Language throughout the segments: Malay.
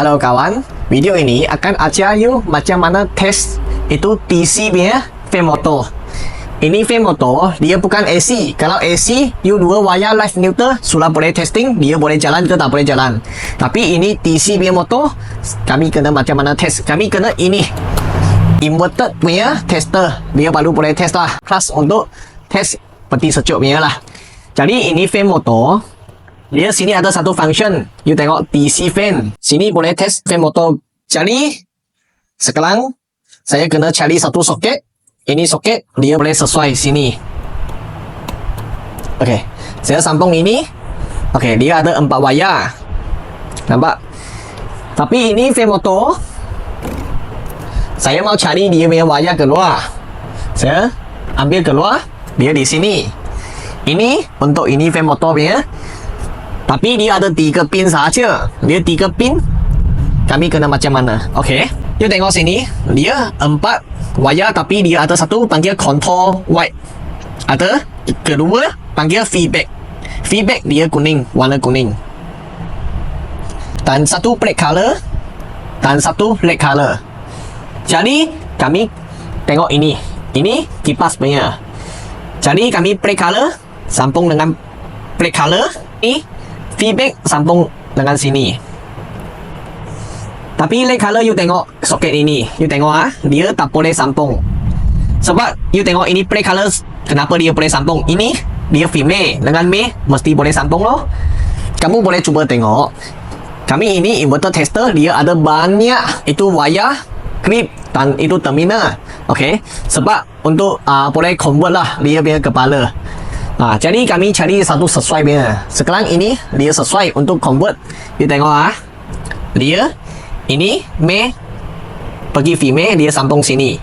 Halo kawan, video ini akan ajar you macam mana test itu TC punya fan motor. Ini fan motor, dia bukan AC. Kalau AC, you dua wire live neutral, sudah boleh testing, dia boleh jalan ke tak boleh jalan. Tapi ini TC punya motor, kami kena macam mana test. Kami kena ini. Inverted punya tester, dia baru boleh test lah. Kelas untuk test peti sejuk punya lah. Jadi ini fan motor, dia sini ada satu function. You tengok DC fan. Sini boleh test fan motor. Jadi, sekarang saya kena cari satu soket. Ini soket, dia boleh sesuai sini. Okey, saya sambung ini. Okey, dia ada empat wayar. Nampak? Tapi ini fan motor. Saya mau cari dia punya wayar keluar. Saya ambil keluar, dia di sini. Ini untuk ini fan motor punya. Tapi dia ada tiga pin saja. Dia tiga pin. Kami kena macam mana? Okey. You tengok sini. Dia empat wayar tapi dia ada satu panggil contour white. Ada kedua panggil feedback. Feedback dia kuning, warna kuning. Dan satu black color dan satu red color. Jadi kami tengok ini. Ini kipas punya. Jadi kami black color sambung dengan black color. Ini feedback sambung dengan sini. Tapi red color you tengok soket ini. You tengok ah, dia tak boleh sambung. Sebab you tengok ini black color kenapa dia boleh sambung? Ini dia female dengan me mesti boleh sambung loh. Kamu boleh cuba tengok. Kami ini inverter tester dia ada banyak itu wire clip dan itu terminal. Okey. Sebab untuk uh, boleh convert lah dia punya kepala. Ah, jadi kami cari satu sesuai punya. Sekarang ini dia sesuai untuk convert. You tengok ah. Dia ini me pergi female dia sambung sini.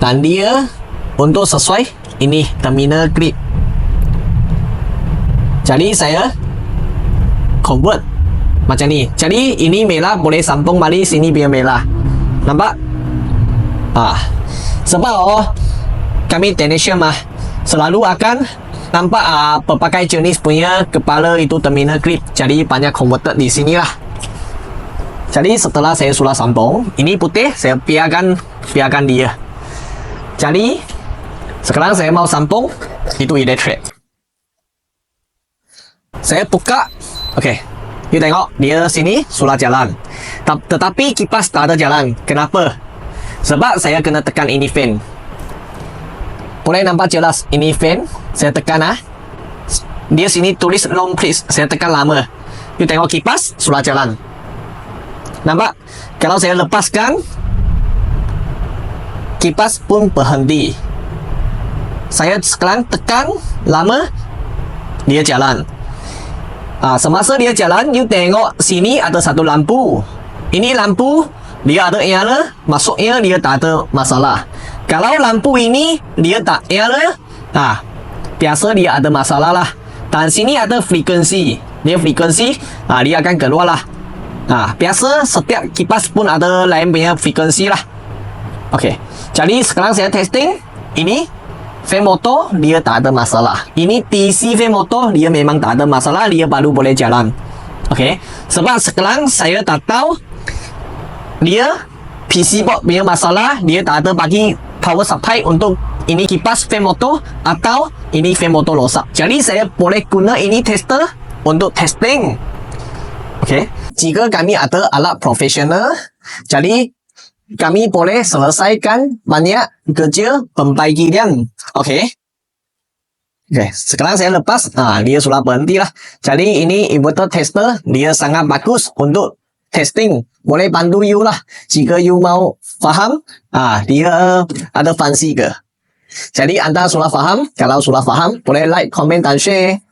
Dan dia untuk sesuai ini terminal clip. Jadi saya convert macam ni. Jadi ini merah boleh sambung balik sini biar merah. Nampak? Ah. Sebab oh kami technician mah selalu akan nampak uh, pelbagai jenis punya kepala itu terminal clip. Jadi banyak converted di sini lah jadi setelah saya sudah sambung ini putih saya biarkan biarkan dia. Jadi sekarang saya mau sambung itu electric. Saya buka ok you tengok dia sini sudah jalan. Tetapi kipas tak ada jalan. Kenapa? Sebab saya kena tekan ini fan boleh nampak jelas ini fan. Saya tekan ah. Dia sini tulis long please saya tekan lama. You tengok kipas sudah jalan. Nampak? Kalau saya lepaskan kipas pun berhenti. Saya sekarang tekan lama dia jalan. Ah, semasa dia jalan you tengok sini ada satu lampu. Ini lampu dia ada nyala masuknya dia tak ada masalah kalau lampu ini dia tak nyala ah biasa dia ada masalah lah. Dan sini ada frekuensi. Dia frekuensi ah, dia akan keluar lah. Ah, biasa setiap kipas pun ada lain punya frekuensi lah. Ok jadi sekarang saya testing. Ini fan motor dia tak ada masalah. Ini TC fan motor dia memang tak ada masalah dia baru boleh jalan. Ok sebab sekarang saya tak tahu dia PC board punya masalah dia tak ada bagi power supply untuk ini kipas fan motor atau ini fan motor rosak. Jadi saya boleh guna ini tester untuk testing. Ok jika kami ada alat profesional jadi kami boleh selesaikan banyak kerja pembagian ok Okay, sekarang saya lepas, ah, dia sudah berhenti lah. Jadi ini inverter tester, dia sangat bagus untuk testing. Boleh bantu you lah. Jika you mau faham ah dia ada fancy ke? Jadi anda sudah faham. Kalau sudah faham boleh like comment dan share